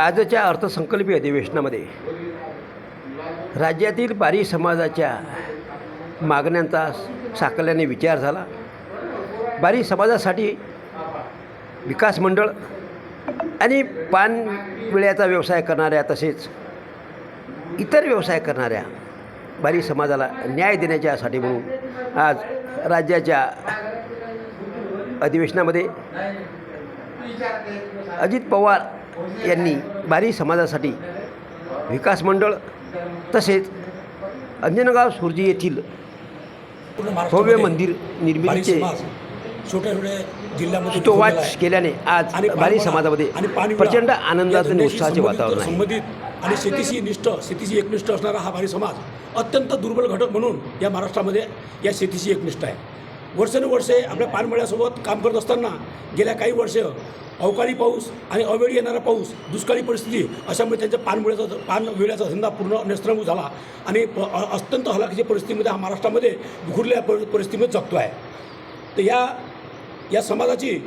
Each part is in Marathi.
आजच्या अर्थसंकल्पीय अधिवेशनामध्ये राज्यातील बारी समाजाच्या मागण्यांचा साकल्याने विचार झाला. बारी समाजासाठी विकास मंडळ आणि पानविळ्याचा व्यवसाय करणाऱ्या तसेच इतर व्यवसाय करणाऱ्या बारी समाजाला न्याय देण्याच्यासाठी म्हणून आज राज्याच्या अधिवेशनामध्ये अजित पवार यांनी बारी समाजासाठी विकास मंडळ तसेच अंजनगाव सुरजी येथील भव्य मंदिर निर्मितीचे छोट्या छोट्या जिल्ह्यामध्ये सुतोवाच केल्याने आज आणि बारी समाजामध्ये आणि प्रचंड आनंदाचे आणि उत्साहाचे वातावरण संबंधित आणि शेतीशी निष्ठ शेतीशी एकनिष्ठ असणारा हा बारी समाज अत्यंत दुर्बल घटक म्हणून या महाराष्ट्रामध्ये या शेतीशी एकनिष्ठ आहे. वर्षानुवर्षे आपल्या पानमळ्यासोबत काम करत असताना गेल्या काही वर्ष अवकाळी पाऊस आणि अवेळी येणारा पाऊस दुष्काळी परिस्थिती अशामुळे त्यांच्या पानमुळ्याचा पानविळ्याचा धंदा पूर्ण नेस्तनाबूत झाला आणि प- अत्यंत हलाखीच्या परिस्थितीमध्ये हा महाराष्ट्रामध्ये घुरलेल्या परि- परिस्थितीमध्ये जगतो आहे. तर या या समाजाची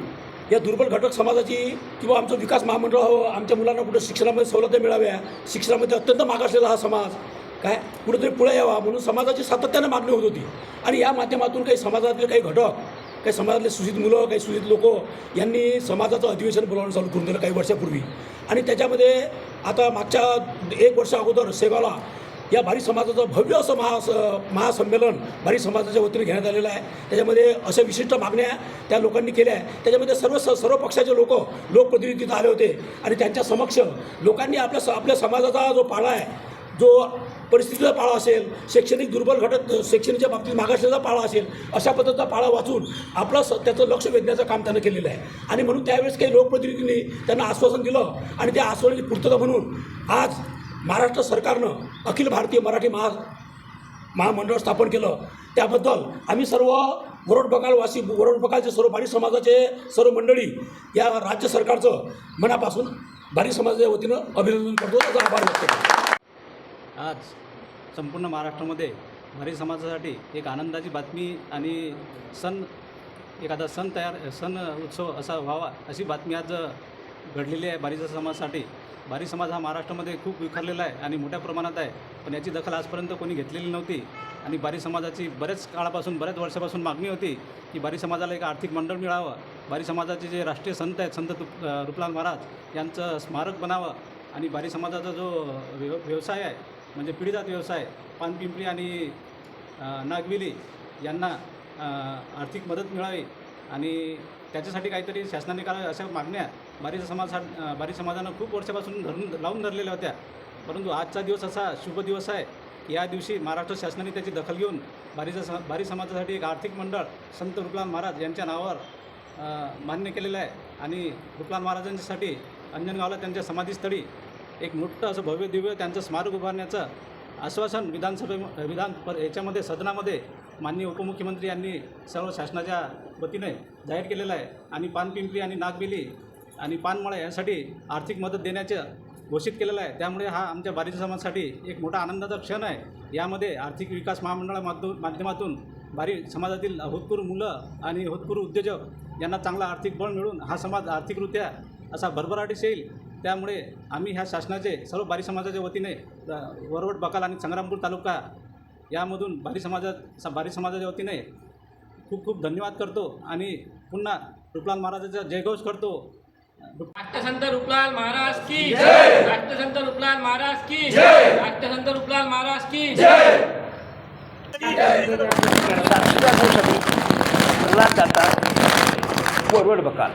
या दुर्बल घटक समाजाची किंवा आमचं विकास महामंडळ हवं आमच्या मुलांना कुठं शिक्षणामध्ये सवलती मिळाव्या शिक्षणामध्ये अत्यंत मागासलेला हा समाज काय? कुठेतरी पुढे यावा म्हणून समाजाची सातत्यानं मागणी होत होती. आणि या माध्यमातून काही समाजातले काही घटक काही समाजातले सुशित मुलं काही सुशित लोक यांनी समाजाचं अधिवेशन बोलावणं चालू करून दिलं काही वर्षापूर्वी. आणि त्याच्यामध्ये आता मागच्या एक वर्षा अगोदर सेगावला या भारी समाजाचं भव्य असं महा महासंमेलन भारी समाजाच्या वतीने घेण्यात आलेलं आहे. त्याच्यामध्ये अशा विशिष्ट मागण्या त्या लोकांनी केल्या आहे त्याच्यामध्ये सर्व स सर्व पक्षाचे लोक लोकप्रतिनिधी आले होते. आणि त्यांच्या समक्ष लोकांनी आपल्या स आपल्या समाजाचा जो पाळा आहे जो परिस्थितीचा पाळा असेल शैक्षणिक दुर्बल घटक शैक्षणिकच्या बाबतीत मागासलेला पाळा असेल अशा पद्धतीचा पाळा वाचून आपलं स त्याचं लक्ष वेधण्याचं काम त्यानं केलेलं आहे. आणि म्हणून त्यावेळेस काही लोकप्रतिनिधींनी त्यांना आश्वासन दिलं आणि त्या आश्वासनाची पूर्तता म्हणून आज महाराष्ट्र सरकारनं अखिल भारतीय मराठी महा महामंडळ स्थापन केलं. त्याबद्दल आम्ही सर्व वरोड बकालवासी वरोड बकालचे सर्व भारी समाजाचे सर्व मंडळी या राज्य सरकारचं मनापासून भारी समाजाच्या वतीनं अभिनंदन करतो. त्याचा आभार व्यक्त करतो. आज संपूर्ण महाराष्ट्रामध्ये भारी समाजासाठी एक आनंदाची बातमी आणि सण एखादा सण तयार सण उत्सव असा व्हावा अशी बातमी आज घडलेली आहे बारीचा समाजासाठी. बारी समाज हा महाराष्ट्रामध्ये खूप विखरलेला आहे आणि मोठ्या प्रमाणात आहे. पण याची दखल आजपर्यंत कोणी घेतलेली नव्हती. आणि बारी समाजाची बऱ्याच काळापासून बऱ्याच वर्षापासून मागणी होती की बारी समाजाला एक आर्थिक मंडळ मिळावं. बारी समाजाचे जे राष्ट्रीय संत आहेत संत तुप रुपलाल महाराज यांचं स्मारक बनावं. आणि बारी समाजाचा जो व्यव व्यवसाय आहे म्हणजे पिढीजात व्यवसाय पानपिंपरी आणि नागविली यांना आर्थिक मदत मिळावी आणि त्याच्यासाठी काहीतरी शासनाने करावे अशा मागण्या बारी समाजा बारी समाजानं खूप वर्षापासून धरून लावून धरलेल्या होत्या. परंतु आजचा दिवस असा शुभ दिवस आहे की या दिवशी महाराष्ट्र शासनाने त्याची दखल घेऊन बारीचा सम बारी समाजासाठी एक आर्थिक मंडळ संत रुपलाल महाराज यांच्या नावावर मान्य केलेलं आहे. आणि रुपलाल महाराजांच्यासाठी अंजनगावला त्यांच्या समाधीस्थळी एक मोठं असं भव्य दिव्य त्यांचं स्मारक उभारण्याचं आश्वासन विधानसभे विधान पर याच्यामध्ये सदनामध्ये माननीय उपमुख्यमंत्री यांनी सर्व शासनाच्या वतीने जाहीर केलेलं आहे. आणि पानपिंपरी आणि नागबिली आणि पानमळा यासाठी आर्थिक मदत देण्याचं घोषित केलेलं आहे. त्यामुळे हा आमच्या बारीच्या समाजासाठी एक मोठा आनंदाचा क्षण आहे. यामध्ये आर्थिक विकास महामंडळा माध्यमातून बारी समाजातील होतकरू मुलं आणि होतकरू उद्योजक यांना चांगला आर्थिक बळ मिळून हा समाज आर्थिकरित्या असा भरभराटीस येईल. त्यामुळे आम्ही ह्या शासनाचे सर्व बारी समाजाच्या वतीने वरवट बकाल आणि संग्रामपूर तालुका यामधून बारी समाजात स- बारी समाजाच्या वतीने खूप खूप धन्यवाद करतो आणि पुन्हा रुपलाल महाराजाचा जयघोष करतो. राष्ट्रसंत रूपलाल महाराज की जय! राष्ट्रसंत रूपलाल महाराज की जय! राष्ट्रसंत रूपलाल महाराज की वरवड बकाल.